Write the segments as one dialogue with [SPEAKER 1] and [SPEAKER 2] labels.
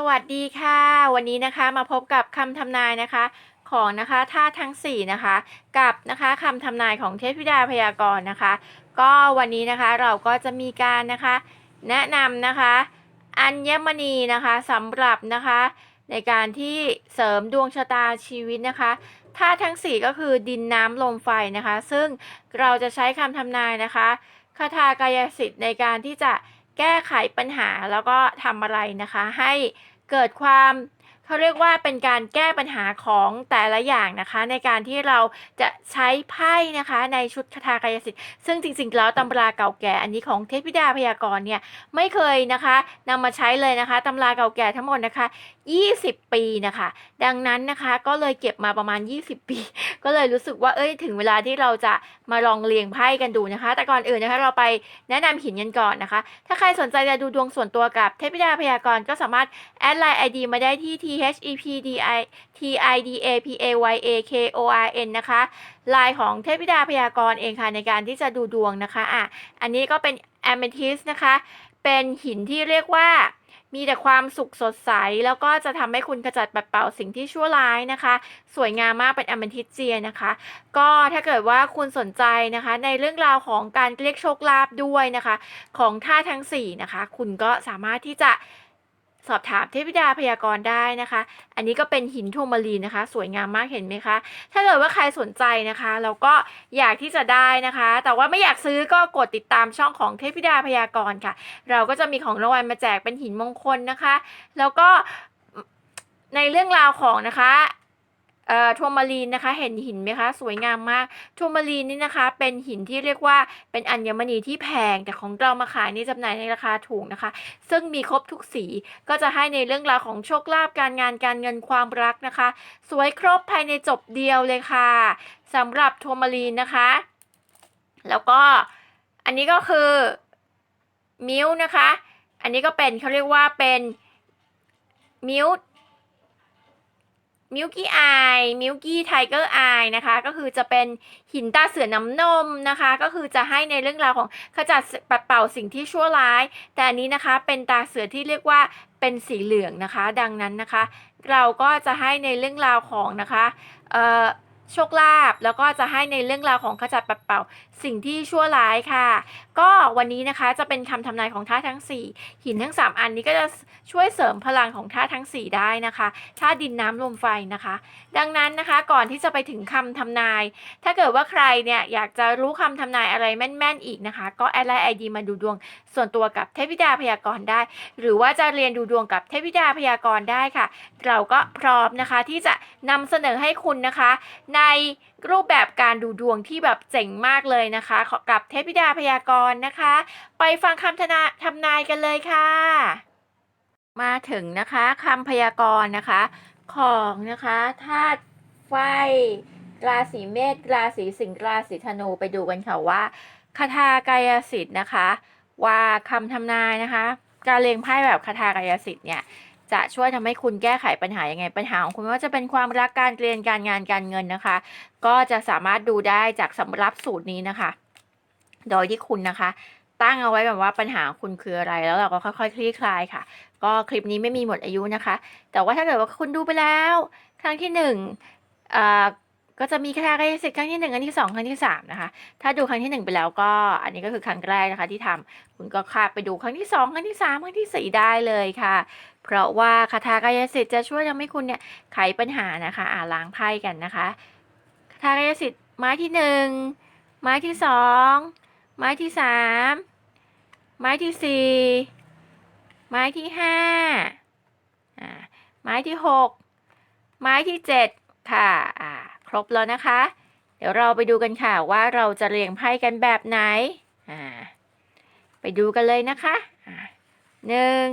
[SPEAKER 1] สวัสดีค่ะ วันนี้นะคะมาพบกับคำทำนายนะคะของนะคะธาตุทั้ง4นะคะกับนะคะคำทำนายของเทพธิดาพยากรณ์นะคะ ก็วันนี้นะคะเราก็จะมีการนะคะ แนะนำนะคะ อัญมณีนะคะสำหรับนะคะ ในการที่เสริมดวงชะตาชีวิตนะคะธาตุทั้ง 4 ก็คือดินน้ำลมไฟนะคะ ซึ่งเราจะใช้คำทำนายนะคะคาถากายสิทธิ์ในการที่จะ แก้ไขปัญหาแล้วก็ทำอะไรนะคะ ให้เกิดความเขาเรียกว่าเป็นการแก้ปัญหาของแต่ละอย่างนะคะ ในการที่เราจะใช้ไพ่นะคะในชุดคาถากายสิทธิ์ซึ่งจริงๆแล้วตำราเก่าแก่อันนี้ของเทพธิดาพยากรณ์เนี่ยไม่เคยนะคะนำมาใช้เลยนะคะตำราเก่าแก่ทั้งหมดนะคะ 20 ปีนะคะ ดังนั้นนะคะก็เลยเก็บมาประมาณ 20 ปี ก็เลยรู้สึกว่าเอ้ยถึงเวลาที่เราจะมาลองเรียงไพ่กันดูนะคะ แต่ก่อนอื่นนะคะเราไปแนะนำหินกันก่อนนะคะ ถ้าใครสนใจจะดูดวงส่วนตัวกับเทพธิดาพยากรณ์ก็สามารถแอดไลน์ ID มาได้ที่ t h e p d i t i d a p a y a k o r n นะคะไลน์ของเทพธิดาพยากรณ์เองค่ะในการที่จะดูดวงนะคะอะอันนี้ก็เป็น amethyst นะคะ เป็นหินที่เรียกว่า มีแต่ความสุขสดใส แล้วก็จะทำให้คุณขจัดปัดเป่าสิ่งที่ชั่วร้ายนะคะ สวยงามมากเป็นอ m มทิสเจียนะคะ ก็ถ้าเกิดว่าคุณสนใจนะคะ ในเรื่องราวของการเรียกโชคลาภด้วยนะคะ ของท่าทั้ง4นะคะ คุณก็สามารถที่จะ สอบถามเทพธิดาพยากรณ์ได้นะคะ อันนี้ก็เป็นหินทูมารีนนะคะ สวยงามมากเห็นไหมคะ ถ้าเกิดว่าใครสนใจนะคะแล้วก็อยากที่จะได้นะคะ แต่ว่าไม่อยากซื้อก็กดติดตามช่องของเทพธิดาพยากรณ์ค่ะ เราก็จะมีของรางวัลมาแจกเป็นหินมงคลนะคะ แล้วก็ในเรื่องราวของนะคะ เอ่อทัวมารีนนะคะ เห็นหินไหมคะ สวยงามมากทัวมารีนนี่นะคะ เป็นหินที่เรียกว่าเป็นอัญมณีที่แพง แต่ของเรามาขายนี่จำหน่ายในราคาถูกนะคะ ซึ่งมีครบทุกสีก็จะให้ในเรื่องราวของโชคลาภการงานการเงินความรักนะคะ สวยครบภายในจบเดียวเลยค่ะสำหรับทัวมารีนนะคะ แล้วก็อันนี้ก็คือมิวนะคะ อันนี้ก็เป็นเขาเรียกว่าเป็นมิว มิวกี้อายมิวกี้ไทเกอร์อายนะคะ ก็คือจะเป็นหินตาเสือน้ำนมนะคะ ก็คือจะให้ในเรื่องราวของขจัดปัดเป่าสิ่งที่ชั่วร้าย แต่อันนี้นะคะเป็นตาเสือที่เรียกว่าเป็นสีเหลืองนะคะ ดังนั้นนะคะ เราก็จะให้ในเรื่องราวของนะคะเออโชคลาภแล้วก็จะให้ในเรื่องราวของขจัดปัดเป่า สิ่งที่ชั่วร้ายค่ะ ก็วันนี้นะคะจะเป็นคำทำนายของธาตุทั้ง 4 หินทั้ง 3 อันนี้ก็จะช่วยเสริมพลังของธาตุทั้ง 4 ได้นะคะธาตุดินน้ำลมไฟนะคะ ดังนั้นนะคะก่อนที่จะไปถึงคำทำนาย ถ้าเกิดว่าใครเนี่ยอยากจะรู้คำทำนายอะไรแม่นๆอีกนะคะ ก็แอดไลน์ไอดีมาดูดวงส่วนตัวกับเทพธิดาพยากรณ์ได้ หรือว่าจะเรียนดูดวงกับเทพธิดาพยากรณ์ได้ค่ะ เราก็พร้อมนะคะที่จะนำเสนอให้คุณนะคะใน รูปแบบการดูดวงที่แบบเจ๋งมากเลยนะคะขอกับเทพธิดาพยากรณ์นะคะ ไปฟังคำทนาทำนายกันเลยค่ะ มาถึงนะคะคำพยากรณ์นะคะ ของนะคะธาตุไฟราศีเมษราศีสิงห์ราศีธนูไปดูกันค่ะว่าคาถากายสิทธิ์นะคะ ว่าคำทำนายนะคะ การเรียงไพ่แบบคาถากายสิทธิ์เนี่ย จะช่วยทำให้คุณแก้ไขปัญหายังไง ปัญหาของคุณไม่ว่าจะเป็นความรักการเรียนการงานการเงินนะคะ ก็จะสามารถดูได้จากสำรับสูตรนี้นะคะ โดยที่คุณนะคะ ตั้งเอาไว้แบบว่าปัญหาคุณคืออะไรแล้วเราก็ค่อยๆคลี่คลายค่ะ ก็คลิปนี้ไม่มีหมดอายุนะคะ แต่ว่าถ้าเกิดว่าคุณดูไปแล้ว ครั้งที่หนึ่งอ่า ก็จะมีคาถากายสิทธิ์ครั้งที่หนึ่งครั้งที่สองครั้งที่สามนะคะ ถ้าดูครั้งที่หนึ่งไปแล้วก็อันนี้ก็คือครั้งแรกนะคะที่ทำคุณก็ข้าไปดูครั้งที่สองครั้งที่สามครั้งที่สี่ได้เลยค่ะ เพราะว่าคาถากายสิทธิ์จะช่วยทำให้คุณเนี่ยไขปัญหานะคะอ่าล้างไพ่กันนะคะคาถากายสิทธิ์ไม้ที่หนึ่งไม้ที่สองไม้ที่สามไม้ที่สี่ไม้ที่ห้าอ่าไม้ที่หกไม้ที่เจ็ดค่ะอ่า ครบแล้วนะคะ เดี๋ยวเราไปดูกันค่ะว่าเราจะเรียงไพ่กันแบบไหนอ่าไปดูกันเลยนะคะหนึ่ง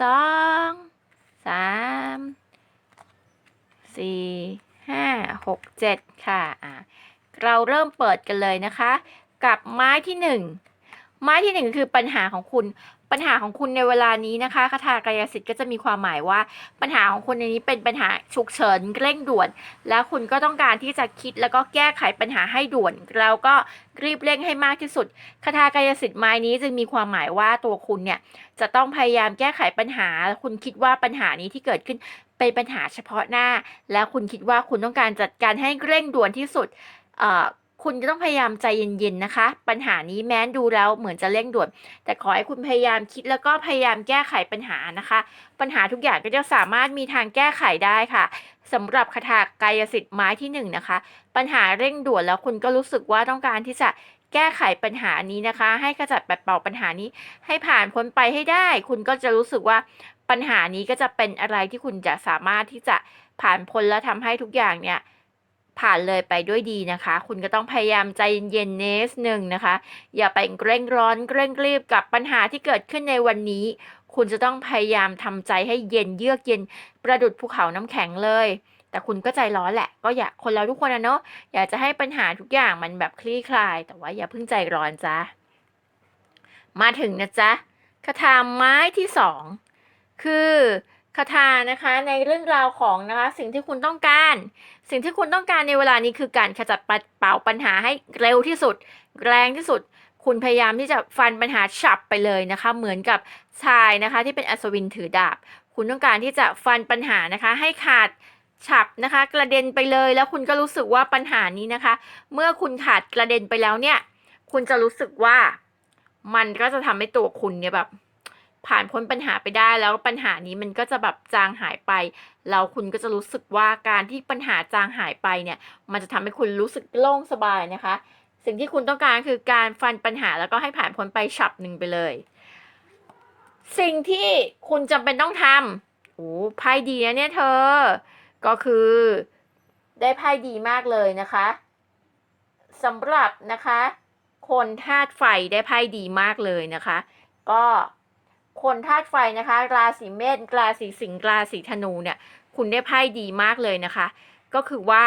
[SPEAKER 1] สองสามสี่ห้าหกเจ็ดค่ะ เราเริ่มเปิดกันเลยนะคะ กับไม้ที่หนึ่ง ไม้ที่หนึ่งคือปัญหาของคุณ ปัญหาของคุณในเวลานี้นะคะคาถากายสิทธิ์ก็จะมีความหมายว่า ปัญหาของคุณในนี้เป็นปัญหาฉุกเฉินเร่งด่วน แล้วคุณก็ต้องการที่จะคิดแล้วก็แก้ไขปัญหาให้ด่วน แล้วก็รีบเร่งให้มากที่สุดคาถากายสิทธิ์ไม้นี้จึงมีความหมายว่าตัวคุณเนี่ยจะต้องพยายามแก้ไขปัญหา คุณคิดว่าปัญหานี้ที่เกิดขึ้นเป็นปัญหาเฉพาะหน้า แล้วคุณคิดว่าคุณต้องการจัดการให้เร่งด่วนที่สุดเอ่อ คุณจะต้องพยายามใจเย็นๆนะคะ ปัญหานี้แม้นดูแล้วเหมือนจะเร่งด่วน แต่ขอให้คุณพยายามคิดแล้วก็พยายามแก้ไขปัญหานะคะ ปัญหาทุกอย่างก็จะสามารถมีทางแก้ไขได้ค่ะสำหรับคาถากายสิทธิ์ไม้ที่หนึ่งนะคะ ปัญหาเร่งด่วนแล้วคุณก็รู้สึกว่าต้องการที่จะแก้ไขปัญหานี้นะคะ ให้ขจัดปัดเป่าปัญหานี้ให้ผ่านพ้นไปให้ได้ คุณก็จะรู้สึกว่าปัญหานี้ก็จะเป็นอะไรที่คุณจะสามารถที่จะผ่านพ้นและทำให้ทุกอย่างเนี่ย ผ่านเลยไปด้วยดีนะคะ คุณก็ต้องพยายามใจเย็นๆเนสหนึ่งนะคะ อย่าไปเกร่งร้อนเกร่งรีบกับปัญหาที่เกิดขึ้นในวันนี้ คุณจะต้องพยายามทำใจให้เย็นเยือกเย็นประดุดภูเขาน้ำแข็งเลย แต่คุณก็ใจร้อนแหละ ก็อยากคนเราทุกคนนะเนาะอยากจะให้ปัญหาทุกอย่างมันแบบคลี่คลาย แต่ว่าอย่าเพิ่งใจร้อนจ้ะมาถึงนะจ๊ะคาถาไม้ที่สองคือคาถานะคะในเรื่องราวของนะคะสิ่งที่คุณต้องการ สิ่งที่คุณต้องการในเวลานี้คือการขจัดปัดเป่าปัญหาให้เร็วที่สุด แรงที่สุด คุณพยายามที่จะฟันปัญหาฉับไปเลยนะคะ เหมือนกับชายนะคะที่เป็นอัศวินถือดาบ คุณต้องการที่จะฟันปัญหานะคะให้ขาดฉับนะคะ กระเด็นไปเลยแล้วคุณก็รู้สึกว่าปัญหานี้นะคะ เมื่อคุณขาดกระเด็นไปแล้วเนี่ย คุณจะรู้สึกว่ามันก็จะทำให้ตัวคุณเนี่ยแบบ ผ่านพ้นปัญหาไปได้แล้วปัญหานี้มันก็จะแบบจางหายไป แล้วคุณก็จะรู้สึกว่าการที่ปัญหาจางหายไปเนี่ย มันจะทำให้คุณรู้สึกโล่งสบายนะคะ สิ่งที่คุณต้องการคือการฟันปัญหาแล้วก็ให้ผ่านพ้นไปฉับหนึ่งไปเลย สิ่งที่คุณจำเป็นต้องทำโอ้ไพ่ดีนะเนี่ยเธอ ก็คือได้ไพ่ดีมากเลยนะคะสำหรับนะคะ คนธาตุไฟได้ไพ่ดีมากเลยนะคะ ก็ คนธาตุไฟนะคะ ราศีเมษราศีสิงห์ราศีธนูเนี่ยคุณได้ไพ่ดีมากเลยนะคะ ก็คือว่า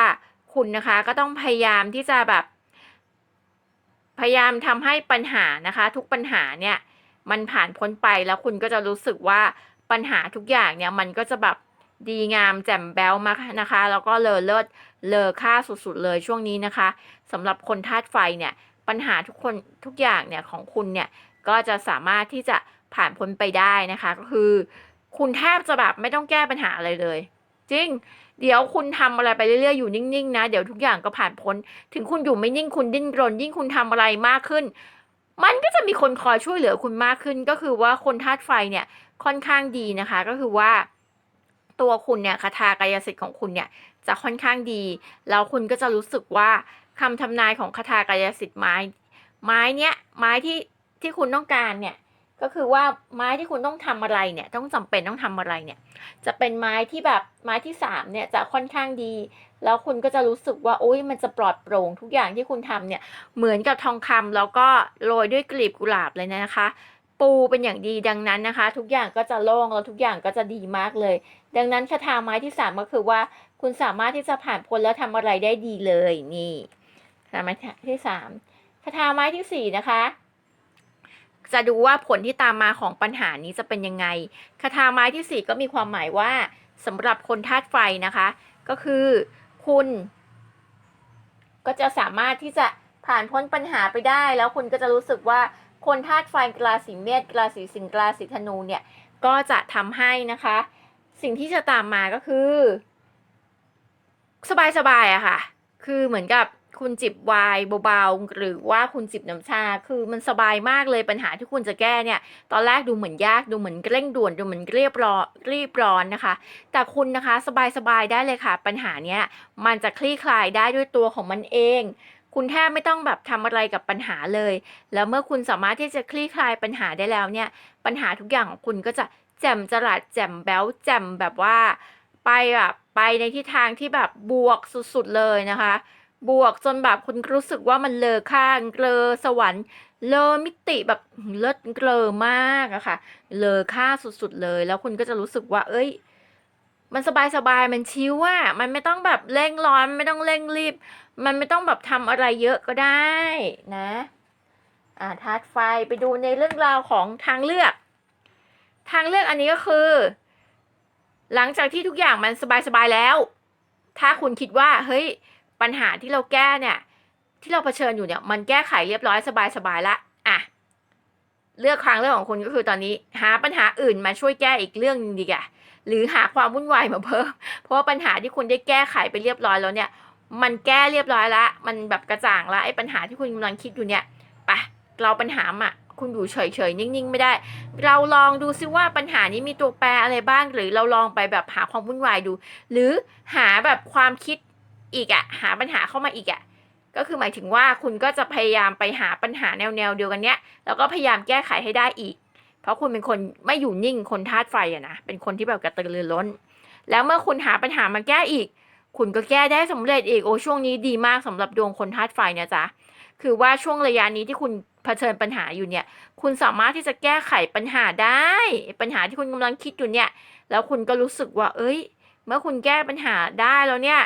[SPEAKER 1] คุณนะคะก็ต้องพยายามที่จะแบบ พยายามทำให้ปัญหานะคะ ทุกปัญหาเนี่ยมันผ่านพ้นไปแล้วคุณก็จะรู้สึกว่าปัญหาทุกอย่างเนี่ยมันก็จะแบบดีงามแจ่มแบ๊วมากนะคะ แล้วก็เลอเลิศเลอค่าสุดๆเลยช่วงนี้นะคะสำหรับคนธาตุไฟเนี่ยปัญหาทุกคนทุกอย่างเนี่ยของคุณเนี่ยก็จะสามารถที่จะ ผ่านพ้นไปได้นะคะ ก็คือ คุณแทบจะแบบไม่ต้องแก้ปัญหาอะไรเลย จริง เดี๋ยวคุณทำอะไรไปเรื่อยๆอยู่นิ่งๆนะเดี๋ยวทุกอย่างก็ผ่านพ้น ถึงคุณอยู่ไม่นิ่งคุณดิ้นรน ยิ่งคุณทำอะไรมากขึ้น มันก็จะมีคนคอยช่วยเหลือคุณมากขึ้น ก็คือว่าคนธาตุไฟเนี่ยค่อนข้างดีนะคะ ก็คือว่าตัวคุณเนี่ยคาถากายสิทธิ์ของคุณเนี่ยจะค่อนข้างดี แล้วคุณก็จะรู้สึกว่าคำทำนายของคาถากายสิทธิ์ไม้ ไม้เนี้ยไม้ที่ที่คุณต้องการเนี่ย ก็คือว่าไม้ที่คุณต้องทำอะไรเนี่ย ต้องจำเป็นต้องทำอะไรเนี่ย จะเป็นไม้ที่แบบไม้ที่สามเนี่ยจะค่อนข้างดี แล้วคุณก็จะรู้สึกว่าโอ้ยมันจะปลอดโปร่งทุกอย่างที่คุณทำเนี่ย เหมือนกับทองคำแล้วก็โรยด้วยกลีบกุหลาบเลยนะคะ ปูเป็นอย่างดีดังนั้นนะคะ ทุกอย่างก็จะโล่งแล้วทุกอย่างก็จะดีมากเลย ดังนั้นคาถาไม้ที่สามก็คือว่าคุณสามารถที่จะผ่านพ้นแล้วทำอะไรได้ดีเลยนี่คาถาไม้ที่สามคาถาไม้ที่สี่นะคะ จะดูว่าผลที่ตามมาของปัญหานี้จะเป็นยังไง คาถาไม้ที่สี่ก็มีความหมายว่าสำหรับคนธาตุไฟนะคะ ก็คือคุณ ก็จะสามารถที่จะผ่านพ้นปัญหาไปได้ แล้วคุณก็จะรู้สึกว่าคนธาตุไฟราศีเมษราศีสิงห์ราศีธนูเนี่ยก็จะทำให้นะคะ สิ่งที่จะตามมาก็คือ สบายๆอะค่ะ คือเหมือนกับ คุณจิบไวน์เบาๆหรือว่าคุณจิบน้ำชา คือมันสบายมากเลยปัญหาที่คุณจะแก้เนี่ย ตอนแรกดูเหมือนยากดูเหมือนเร่งด่วนดูเหมือนเรียบร้อนรีบร้อนนะคะ แต่คุณนะคะสบายๆได้เลยค่ะ ปัญหาเนี้ยมันจะคลี่คลายได้ด้วยตัวของมันเองคุณแทบไม่ต้องแบบทำอะไรกับปัญหาเลย แล้วเมื่อคุณสามารถที่จะคลี่คลายปัญหาได้แล้วเนี่ย ปัญหาทุกอย่างของคุณก็จะแจ่มจรัสแจ่มแบ๊วแจ่มแบบว่า ไปแบบไปในทิศทางที่แบบบวกสุดๆเลยนะคะ บวกจนแบบคุณรู้สึกว่ามันเลอค่างเกลอสวรรค์ เลอมิติแบบเลิศเกลอมากอะค่ะ เลอค่าสุดๆเลย แล้วคุณก็จะรู้สึกว่า เอ้ย มันสบายสบายๆมันชิวอะมันไม่ต้องแบบเร่งร้อนไม่ต้องเร่งรีบ มันไม่ต้องแบบทำอะไรเยอะก็ได้นะอ่าธาตุไฟไปดูในเรื่องราวของทางเลือก ทางเลือกอันนี้ก็คือ หลังจากที่ทุกอย่างมันสบายๆแล้ว ถ้าคุณคิดว่าเฮ้ย ปัญหาที่เราแก้เนี่ย ที่เราเผชิญอยู่เนี่ยมันแก้ไขเรียบร้อยสบายๆละอะเลือกทางเลือกของคุณก็คือตอนนี้ หาปัญหาอื่นมาช่วยแก้อีกเรื่องหนึงดีกว่าหรือหาความวุ่นวายมาเพิ่ม เพราะว่าปัญหาที่คุณได้แก้ไขไปเรียบร้อยแล้วเนี่ย มันแก้เรียบร้อยละมันแบบกระจ่างละไอ้ปัญหาที่คุณกำลังคิดอยู่เนี่ยไปเราปัญหาอะคุณอยู่เฉยๆ นิ่งๆ ไม่ได้ เราลองดูซิว่าปัญหานี้มีตัวแปรอะไรบ้าง หรือเราลองไปแบบหาความวุ่นวายดู หรือหาแบบความคิด อีกอะหาปัญหาเข้ามาอีกอะก็คือหมายถึงว่าคุณก็จะพยายามไปหาปัญหาแนวแนวเดียวกันเนี้ยแล้วก็พยายามแก้ไขให้ได้อีก เพราะคุณเป็นคนไม่อยู่นิ่งคนธาตุไฟอะนะเป็นคนที่แบบกระตือรือร้น แล้วเมื่อคุณหาปัญหามาแก้อีก คุณก็แก้ได้สำเร็จอีกโอ้ช่วงนี้ดีมากสำหรับดวงคนธาตุไฟเนี่ยจ้ะคือว่าช่วงระยะนี้ที่คุณเผชิญปัญหาอยู่เนี่ย คุณสามารถที่จะแก้ไขปัญหาได้ ปัญหาที่คุณกำลังคิดอยู่เนี่ย แล้วคุณก็รู้สึกว่า เอ้ย เมื่อคุณแก้ปัญหาได้แล้วเนี่ย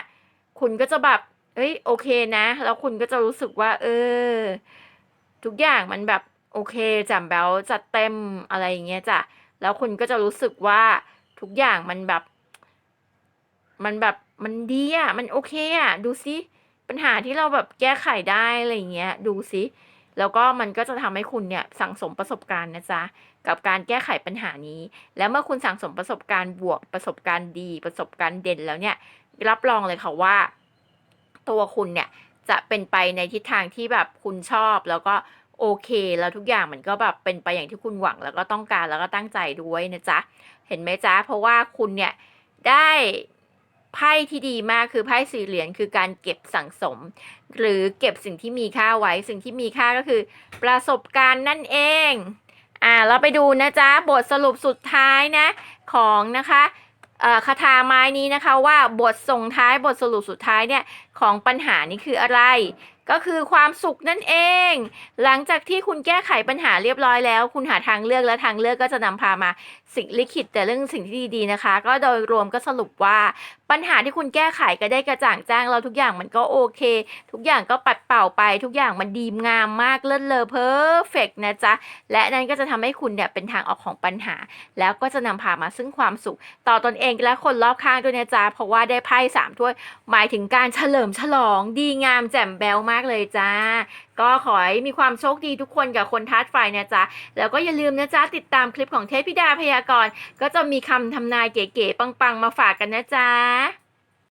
[SPEAKER 1] คุณก็จะแบบเอ้ยโอเคนะ แล้วคุณก็จะรู้สึกว่า เออ ทุกอย่างมันแบบโอเคแจ่มแบ๊วจัดเต็มอะไรอย่างเงี้ยจ้ะแล้วคุณก็จะรู้สึกว่าทุกอย่างมันแบบ มันแบบมันดีอะมันโอเคอะดูซิปัญหาที่เราแบบแก้ไขได้อะไรอย่างเงี้ย ดูซิแล้วก็มันก็จะทำให้คุณเนี่ยสั่งสมประสบการณ์นะจ๊ะ กับการแก้ไขปัญหานี้ แล้วเมื่อคุณสั่งสมประสบการณ์บวกประสบการณ์ดี ประสบการณ์เด่นแล้วเนี่ย รับรองเลยค่ะว่า ตัวคุณเนี่ยจะเป็นไปในทิศทางที่แบบคุณชอบแล้วก็โอเค แล้วทุกอย่างมันก็แบบเป็นไปอย่างที่คุณหวังแล้วก็ต้องการแล้วก็ตั้งใจด้วยนะจ๊ะ เห็นไหมจ๊ะ เพราะว่าคุณเนี่ยได้ไพ่ที่ดีมากคือไพ่สี่เหรียญคือการเก็บสั่งสม หรือเก็บสิ่งที่มีค่าไว้สิ่งที่มีค่าก็คือ ประสบการณ์นั่นเอง อ่าเราไปดูนะจ๊ะบทสรุปสุดท้ายนะของนะคะคาถาไม้นี้นะคะว่าบทส่งท้ายบทสรุปสุดท้ายเนี่ยของปัญหานี้คืออะไร ก็คือความสุขนั่นเอง หลังจากที่คุณแก้ไขปัญหาเรียบร้อยแล้ว คุณหาทางเลือกและทางเลือกก็จะนำพามาสิ่งลิขิตแต่เรื่องสิ่งที่ดีๆนะคะ ก็โดยรวมก็สรุปว่าปัญหาที่คุณแก้ไขก็ได้กระจ่างแจ้งแล้วทุกอย่างมันก็โอเค ทุกอย่างก็ปัดเป่าไป ทุกอย่างมันดีงามมากเลิศเลอเพอร์เฟกนะจ๊ะและนั่นก็จะทำให้คุณเนี่ยเป็นทางออกของปัญหา แล้วก็จะนำพามาซึ่งความสุข ต่อตนเองและคนรอบข้างด้วยนะจ๊ะเพราะว่าได้ไพ่สามถ้วยหมายถึงการเฉลมฉลองดีงามแจ่มแบวมากเลยจ้า ก็ขอให้มีความโชคดีทุกคนกับคนทัดไฟนะจ๊ะ แล้วก็อย่าลืมนะจ๊ะ ติดตามคลิปของเทพธิดาพยากรณ์ ก็จะมีคำทำนายเก๋ๆปังๆ มาฝากกันนะจ๊ะ